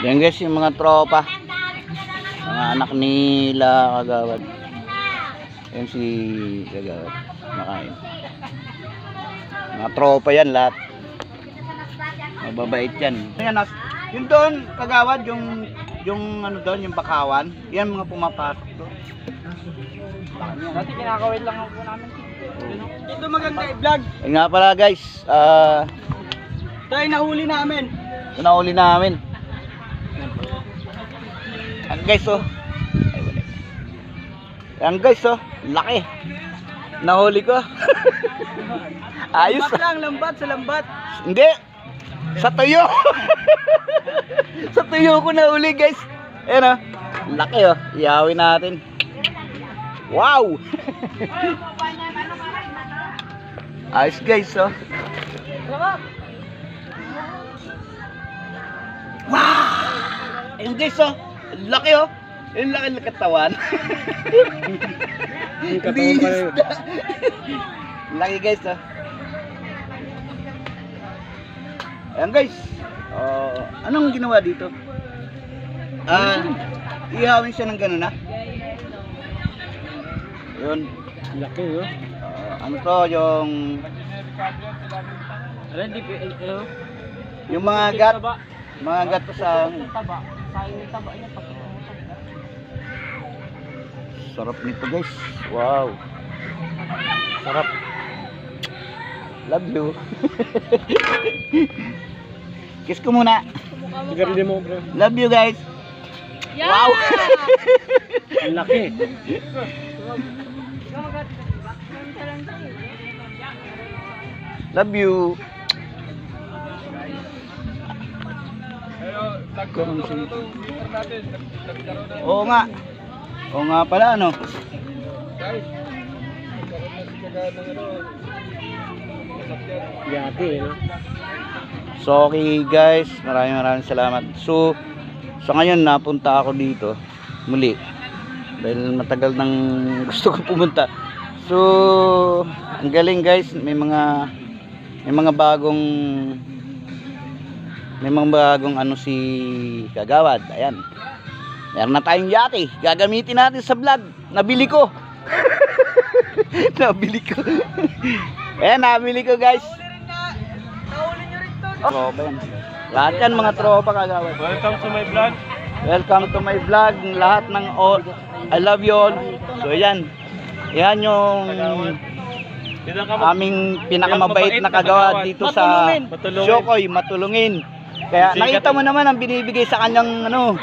Yan guys, yung mga tropa. Mga anak nila kagawad. Yan si kagawad. Nakain. Mga tropa yan lahat. Mababait yan. Yan, nas, yung doon, kagawad, yung yung ano doon, yung bakawan, yan mga pumapasok doon. Dati kinakawin lang ako namin. Ito maganda i-vlog. Ayun nga pala guys, ah, Tayo nahuli namin. ito na uli namin. Yan guys oh. Ay, wala. Yan guys oh, laki. Nahuli ko. Ayos. Lambat lang, lambat sa lambat. Hindi. Sa tuyo. Sa tuyo ko na uli guys. Ayan oh. Laki oh. Iyawin natin. Wow. Ayos guys oh. Wow! Ayun guys oh. Laki oh. Yung laki ng katawan. Hindi isda. Laki guys oh. Ayan guys. Oh, anong ginawa dito? Ah, ihawin siya ng gano'n na. Yun. Laki oh. Ah, ano to, yung Ano, di pa, ano? yung mga gat, mga gat sa Taba. Sarap nito guys. Wow. Sarap. Love you. Kiss ko muna. Sigarilyo mo, bro. Love you guys. Wow. Ang laki. Love you. Oo nga. Oo nga pala ano. Yate, no? So okay guys, maraming maraming salamat. So sa ngayon napunta ako dito muli dahil matagal nang gusto ko pumunta. So ang galing guys, may mga may mga bagong may mga bagong ano si Kagawad. Ayan. Meron na tayong yate. Gagamitin natin sa vlog. Nabili ko. nabili ko. Ayan, nabili ko guys. Tropa yan. Lahat yan mga tropa kagawad. Welcome to my vlog. Welcome to my vlog. Lahat ng all, I love you all. So yan. Yan yung aming pinakamabait na kagawad dito sa. Shokoy, matulungin. Kaya nakita mo naman ang binibigay sa kanyang ano,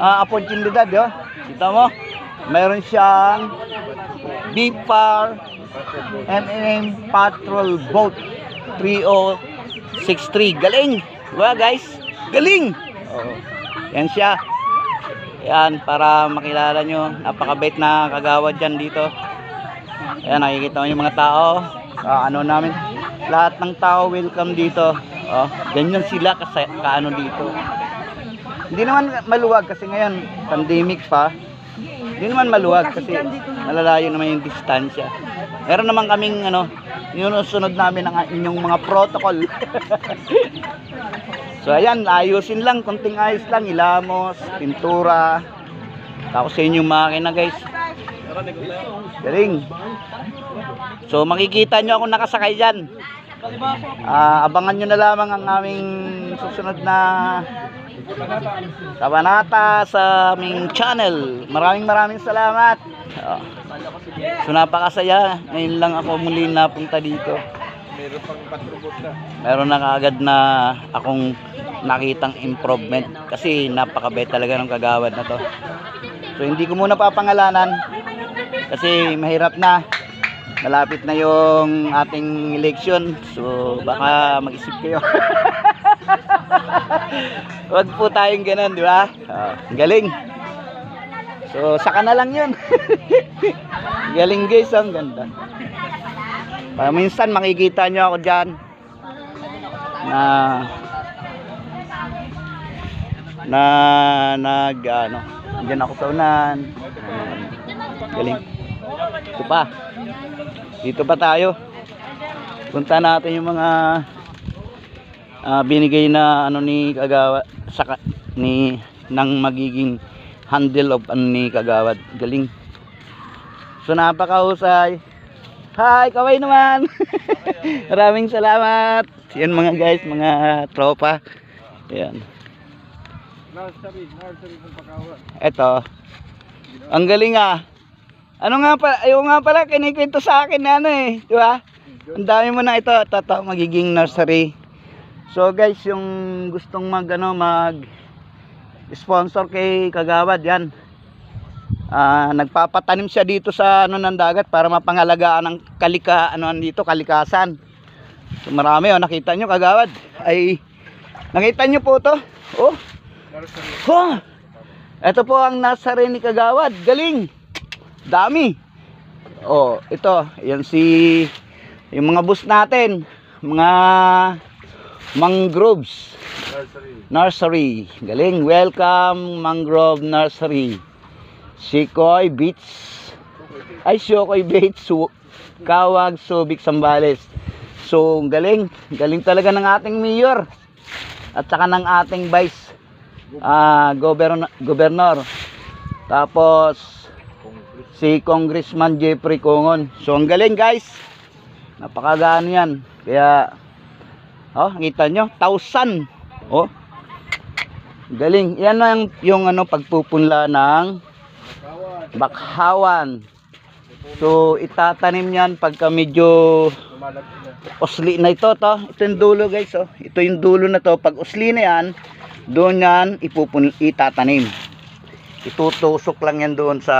uh, oportunidad, yo. Kita mo? Mayroon siyang BPAR M&M Patrol Boat 3063. Galing! Diba guys? Galing! Oo. Yan siya. Yan, para makilala nyo. Napakabait na kagawad dyan dito. Ayan, nakikita mo yung mga tao. Ah, ano namin. Lahat ng tao welcome dito. Oh, ganyan sila kasi kaano dito. Hindi naman maluwag kasi ngayon pandemic pa. Hindi naman maluwag kasi malalayo naman yung distansya. Meron naman kaming ano, sinusunod namin ang inyong mga protocol. so ayan, ayusin lang, konting ayos lang, ilamos, pintura. Tapos sa inyong makina guys. Galing. So makikita nyo ako nakasakay dyan. Ah, abangan nyo na lamang ang aming susunod na kabanata sa aming channel. Maraming maraming salamat. Ah. So napakasaya. Ngayon lang ako muli napunta dito. Meron pang patrobot na. Meron na kaagad na akong nakitang improvement kasi napakabait talaga ng kagawad na to. So hindi ko muna papangalanan kasi mahirap na. Malapit na yung ating election. So baka mag-isip kayo. Huwag po tayong ganun, di ba? Ah, galing. So saka na lang yun. galing guys, ang ganda. Ah, minsan makikita nyo ako dyan na na nag ano diyan ako sa unan Ayan. galing ito pa dito pa tayo punta natin yung mga ah, binigay na ano ni Kagawad sa ni ng magiging handle of ano ni Kagawad. Galing. So napakahusay. Hi, kaway naman. Maraming salamat. Yan mga guys, mga tropa. Yan. Nursery, nursery ng pagkawan. Eto. Ang galing ah. Ano nga pala, ayaw nga pala, kinikwento sa akin na ano eh. Di ba? Ang dami mo na ito. Ito, magiging nursery. So guys, yung gustong mag, ano, mag sponsor kay Kagawad, yan. Ah, nagpapatanim siya dito sa ano ng dagat para mapangalagaan ng kalika ano dito kalikasan. So marami oh, nakita nyo Kagawad. Ay nakita nyo po to? Oh. Nursery. Ha! Ito po ang nasa rin ni Kagawad. Galing. Dami. Oh, ito. Yan si yung mga bus natin. Mga mangroves Nursery. nursery. Galing. Welcome mangrove nursery. Sikoy Beach. Ay, Sikoy Beach. Su Kawag, Subic, Sambales. So, galing. Galing talaga ng ating mayor. At saka ng ating vice ah governor, governor. Tapos si Congressman Jeffrey Congon. So ang galing guys. Napakagaano 'yan. Kaya oh, kita nyo, thousand. Oh. Galing. Yan ang yung ano pagpupunla ng bakhawan. So itatanim yan pagka medyo usli na ito to. Ito yung dulo guys oh. Ito yung dulo na to. Pag usli na yan, doon yan ipupun itatanim. Itutusok lang yan doon sa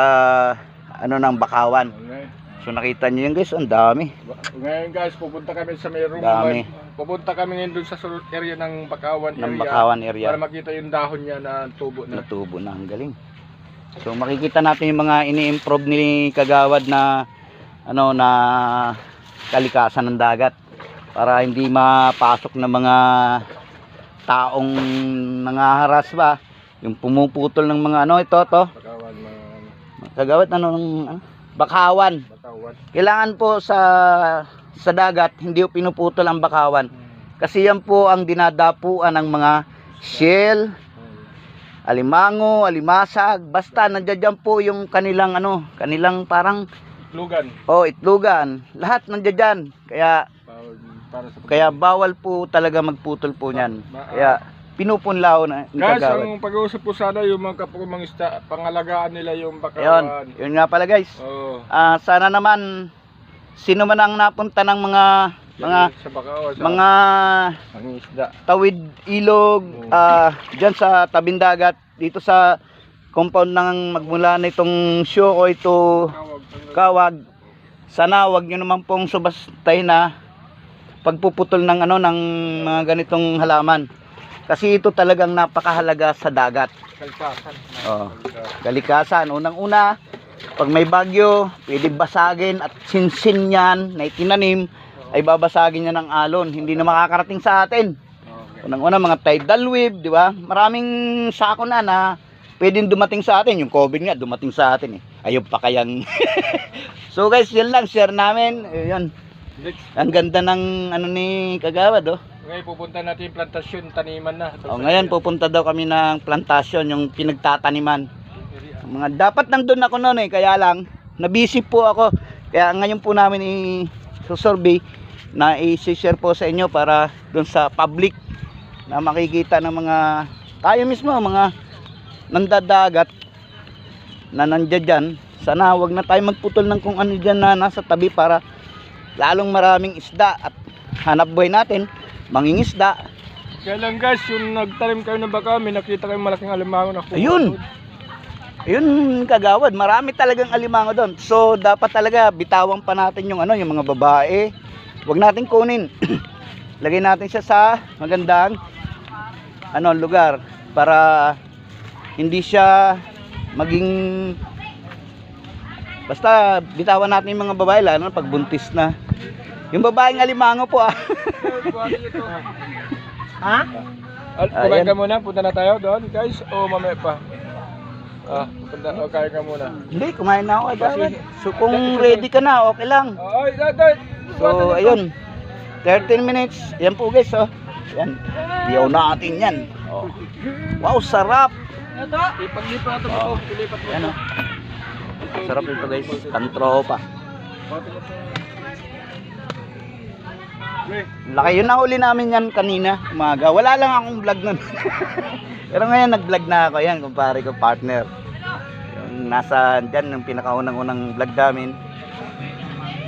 ano ng bakawan. Okay. So nakita niyo yan guys, ang dami. Ngayon guys, pupunta kami sa mayroong Dami. Pupunta kami ngayon dun sa area ng Bakawan Ng area. Bakawan area. Para makita yung dahon niya na tubo na. Natubo na, ang galing. So makikita natin yung mga ini-improve ni Kagawad na ano na kalikasan ng dagat para hindi mapasok ng mga taong nangaharas ba yung pumuputol ng mga ano ito to. Bakawan, mga Kagawad ano, ano? Bakawan. Bakawan. kailangan po sa sa dagat hindi po pinuputol ang bakawan. Kasi yan po ang dinadapuan ng mga shell alimango, alimasag, basta nandiyan po yung kanilang ano, kanilang parang Lugan. oh itlugan, lahat nandiyan. Kaya Para, para sa kaya bawal po talaga magputol po niyan. Kaya pinupunlaw na ni Guys, Kagawad. ang pag-uusap po sana yung mga kapumang isda, pangalagaan nila yung Ayun, Bakawan. yun nga pala guys. Oo. Ah, sana naman sino man ang napunta ng mga mga sa Bakawan, sa mga mga isda. tawid ilog ah diyan sa tabing dagat dito sa compound ng magmula na itong show o ito kawag sana wag nyo naman pong subastay na pagpuputol ng ano ng mga ganitong halaman kasi ito talagang napakahalaga sa dagat Kalikasan. oh. kalikasan unang una pag may bagyo pwede basagin at sinsin yan na itinanim ay babasagin niya ng alon hindi na makakarating sa atin Okay. Unang-una mga tidal wave, di ba? Maraming sako na na pwedeng dumating sa atin. Yung COVID nga dumating sa atin eh. Ayaw pa kayang So guys, yun lang share namin. Ayun. Ang ganda ng ano ni Kagawad oh. Ngayon pupunta natin plantasyon, taniman na. oh ngayon pupunta daw kami ng plantasyon, yung pinagtataniman. Mga dapat nandun ako noon eh, kaya lang nabisi po ako. Kaya ngayon po namin i-survey na i-share po sa inyo para doon sa public na makikita ng mga tayo mismo mga nandadagat na nandiyan dyan sana wag na tayo magputol ng kung ano dyan na nasa tabi para lalong maraming isda at hanap buhay natin mangingisda Kaya lang guys, yung nagtanim kayo ng baka, may nakita kayong malaking alimango na kuha Ayun. doon. Yun kagawad, marami talagang alimango doon. So dapat talaga bitawan pa natin yung ano, yung mga babae. Huwag natin kunin. Lagay natin siya sa magandang ano lugar para hindi siya maging basta bitawan natin yung mga babae lalo na pag buntis na. Yung babaeng alimango po ah. Ha? Al, Ah, kumain ka muna, punta na tayo doon guys, o mamaya pa? Ah, punta, o kain ka muna. Hindi, kumain na ako kagawad. So kung ready ka na, okay lang. Oh, ay, dad. So, ayun. 13 minutes. Yan po guys, oh. Yan. Iyaw natin yan. Oh. Wow, sarap. Ito. Ipaglipat ito Oh. oh. Ilipat mo. Yan oh. Sarap ito guys. Pantropa. Laki yun na uli namin yan kanina, umaga. Wala lang akong vlog nun. Pero ngayon nag-vlog na ako yan, kumpare ko, partner. Yung nasa dyan, yung pinakaunang-unang vlog namin.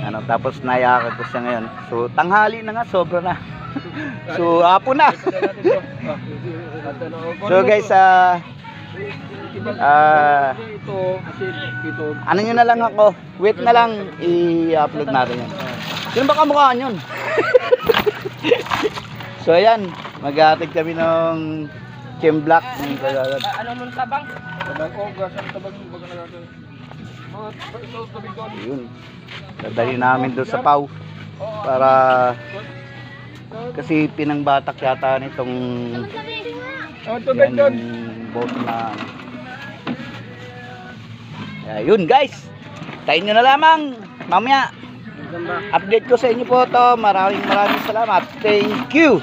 Ano, tapos nayakan ko siya ngayon. So, tanghali na nga, sobra na. so, hapon na. so guys, ah, ah, ito kasi ito. ano nyo na lang ako, wait na lang, i-upload natin yan. Sino ba kamukhaan yun? So ayan, maghatid kami ng Kim Black. Ano nun tabang? Tabang ko, gasan tabang baga na natin. Mga ito tabing doon. Yun. Dadali namin doon sa Pau. Para kasi pinangbatak yata nitong Ang yan, boat na Kaya yun guys. Tayo nyo na lamang. Mamaya. Update ko sa inyo po to. Maraming maraming salamat. Thank you.